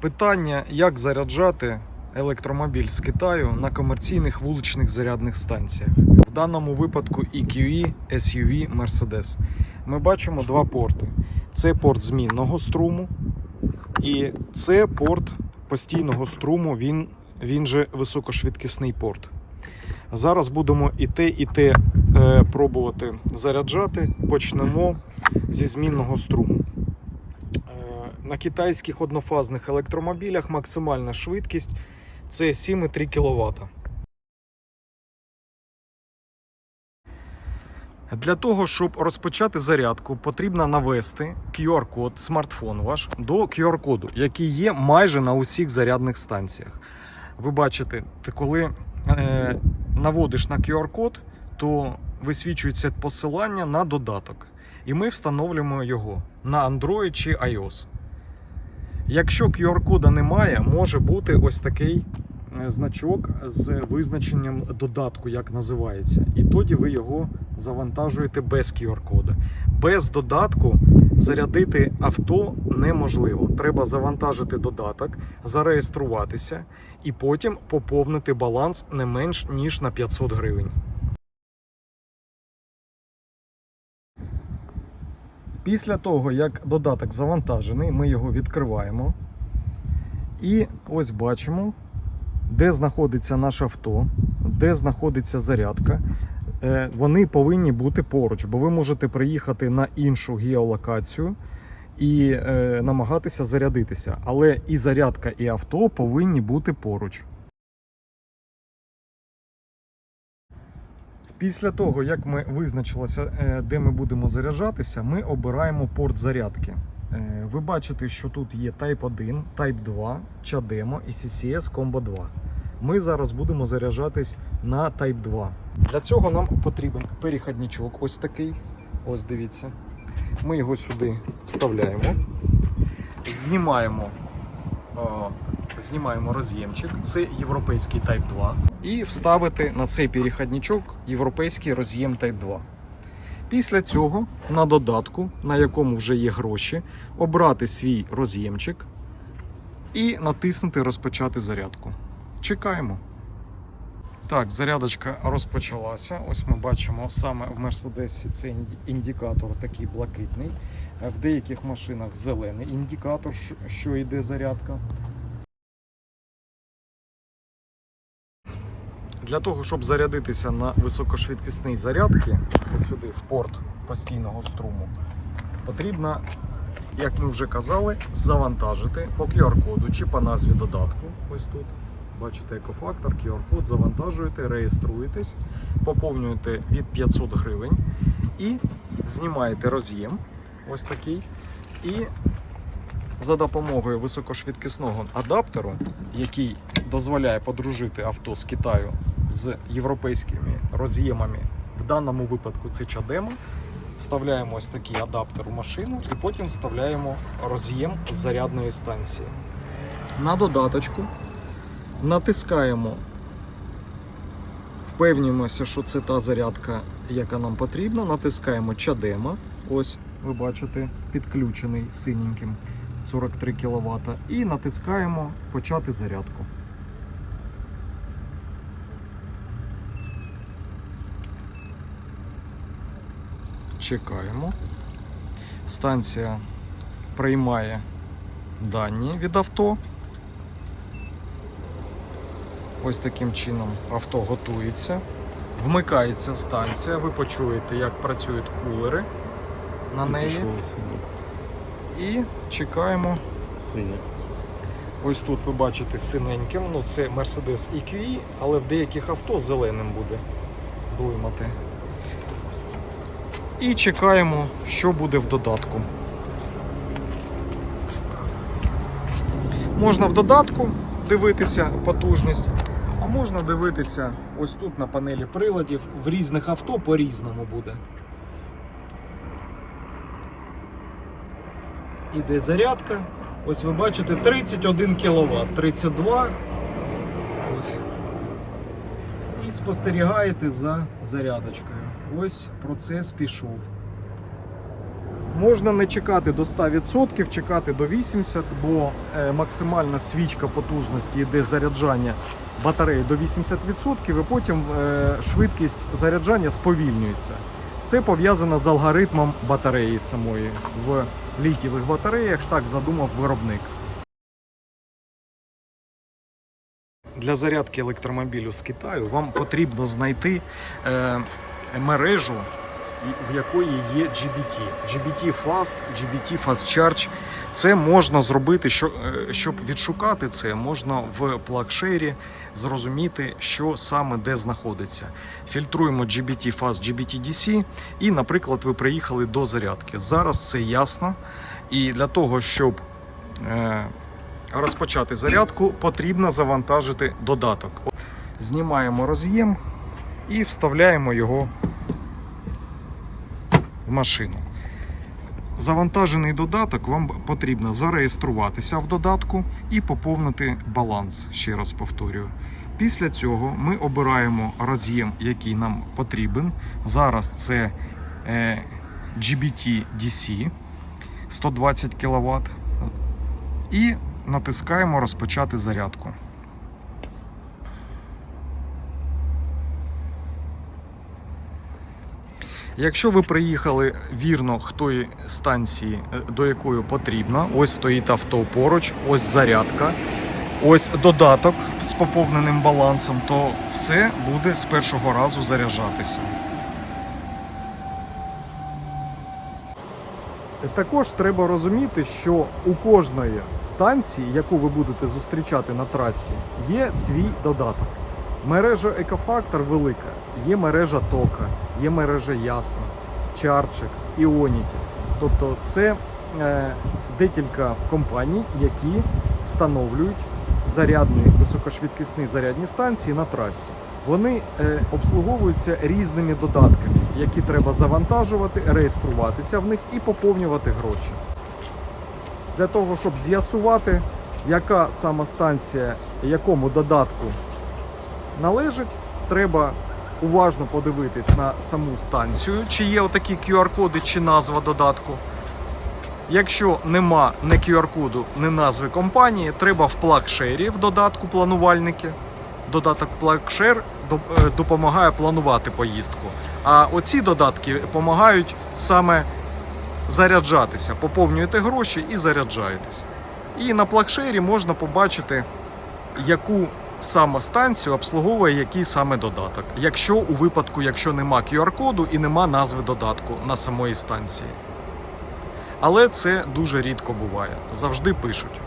Питання, як заряджати електромобіль з Китаю на комерційних вуличних зарядних станціях. В даному випадку EQE SUV Mercedes. Ми бачимо два порти. Це порт змінного струму, і це порт постійного струму, він, він же високошвидкісний порт. Зараз будемо і те, і те е, пробувати заряджати. Почнемо зі змінного струму. На китайських однофазних електромобілях максимальна швидкість це 7,3 кВт. Для того, щоб розпочати зарядку, потрібно навести QR-код смартфон ваш до QR-коду, який є майже на усіх зарядних станціях. Ви бачите, коли е, наводиш на QR-код, то висвічується посилання на додаток. І ми встановлюємо його на Android чи iOS. Якщо QR-кода немає, може бути ось такий е, значок з визначенням додатку, як називається. І тоді ви його завантажуєте без QR-кода. Без додатку зарядити авто неможливо. Треба завантажити додаток, зареєструватися і потім поповнити баланс не менш ніж на 500 гривень. Після того, як додаток завантажений, ми його відкриваємо. І ось бачимо, де знаходиться наше авто, де знаходиться зарядка. Е, Вони повинні бути поруч, бо ви можете приїхати на іншу геолокацію і е, намагатися зарядитися. Але і зарядка, і авто повинні бути поруч. Після того, як ми визначилися, е, де ми будемо заряджатися, ми обираємо порт зарядки. Е, Ви бачите, що тут є Type 1, Type 2, CHAdeMO і CCS Combo 2. Ми зараз будемо заряджатись на Type 2. Для цього нам потрібен перехідничок, ось такий. Ось дивіться. Ми його сюди вставляємо, знімаємо, о, знімаємо роз'ємчик. Це європейський Type 2. І вставити на цей перехідничок європейський роз'єм Type 2. Після цього на додатку, на якому вже є гроші, обрати свій роз'ємчик і натиснути Розпочати зарядку. Чекаємо. Так, зарядочка розпочалася. Ось ми бачимо саме в Мерседесі цей індикатор такий блакитний. В деяких машинах зелений індикатор, що йде зарядка. Для того, щоб зарядитися на високошвидкісний зарядки, от сюди в порт постійного струму, потрібно, як ми вже казали, завантажити по QR-коду чи по назві додатку. Ось тут. Бачите екофактор, QR-код, завантажуєте, реєструєтесь, поповнюєте від 500 гривень і знімаєте роз'єм ось такий. І за допомогою високошвидкісного адаптеру, який дозволяє подружити авто з Китаю з європейськими роз'ємами, в даному випадку це чадема, вставляємо ось такий адаптер у машину і потім вставляємо роз'єм з зарядної станції. На додаточку натискаємо, впевнюємося, що це та зарядка, яка нам потрібна. Натискаємо чадема. Ось ви бачите, підключений синеньким 43 кВт. І натискаємо почати зарядку. Чекаємо. Станція приймає дані від авто. Ось таким чином авто готується. Вмикається станція. Ви почуєте, як працюють кулери на неї. І чекаємо. Синя. Ось тут ви бачите синеньким. Ну це Mercedes EQE, але в деяких авто зеленим буде блимати. І чекаємо, що буде в додатку. Можна в додатку дивитися потужність, а можна дивитися ось тут на панелі приладів. В різних авто по-різному буде. Іде зарядка. Ось ви бачите 31 кВт, 32. Ось. І спостерігаєте за зарядочкою. Ось процес пішов. Можна не чекати до 100%, чекати до 80%, бо е, максимальна свічка потужності йде заряджання батареї до 80%, і потім е, швидкість заряджання сповільнюється. Це пов'язано з алгоритмом батареї самої. В літієвих батареях так задумав виробник. Для зарядки електромобілю з Китаю вам потрібно знайти е, мережу, в якої є GBT. GBT Fast, GBT Fast Charge. Це можна зробити, е, щоб відшукати це, можна в плагшері зрозуміти, що саме де знаходиться. Фільтруємо GBT Fast, GBT DC, і, наприклад, ви приїхали до зарядки. Зараз це ясно. І для того, щоб е, розпочати зарядку, потрібно завантажити додаток. Знімаємо роз'єм і вставляємо його в машину. Завантажений додаток вам потрібно зареєструватися в додатку і поповнити баланс. Ще раз повторюю. Після цього ми обираємо роз'єм, який нам потрібен. Зараз це GBT DC 120 кВт. І натискаємо розпочати зарядку. Якщо ви приїхали вірно к тої станції, е, до якої потрібно, ось стоїть авто поруч, ось зарядка, ось додаток з поповненим балансом, то все буде з першого разу заряджатися. Також треба розуміти, що у кожної станції, яку ви будете зустрічати на трасі, є свій додаток. Мережа Екофактор велика, є мережа Тока, є мережа Ясна, Chargex, Ionity. Тобто це е, декілька компаній, які встановлюють зарядні високошвидкісні зарядні станції на трасі. Вони е, обслуговуються різними додатками, які треба завантажувати, реєструватися в них і поповнювати гроші. Для того, щоб з'ясувати, яка сама станція якому додатку належить, треба уважно подивитись на саму станцію, чи є отакі QR-коди, чи назва додатку. Якщо нема не QR-коду, не назви компанії, треба в плагшері в додатку планувальники. Додаток плагшер доп- е, допомагає планувати поїздку. А оці додатки допомагають саме заряджатися. Поповнюєте гроші і заряджаєтесь. І на плагшері можна побачити, яку саме станцію обслуговує який саме додаток. Якщо у випадку, якщо нема QR-коду і нема назви додатку на самої станції. Але це дуже рідко буває. Завжди пишуть.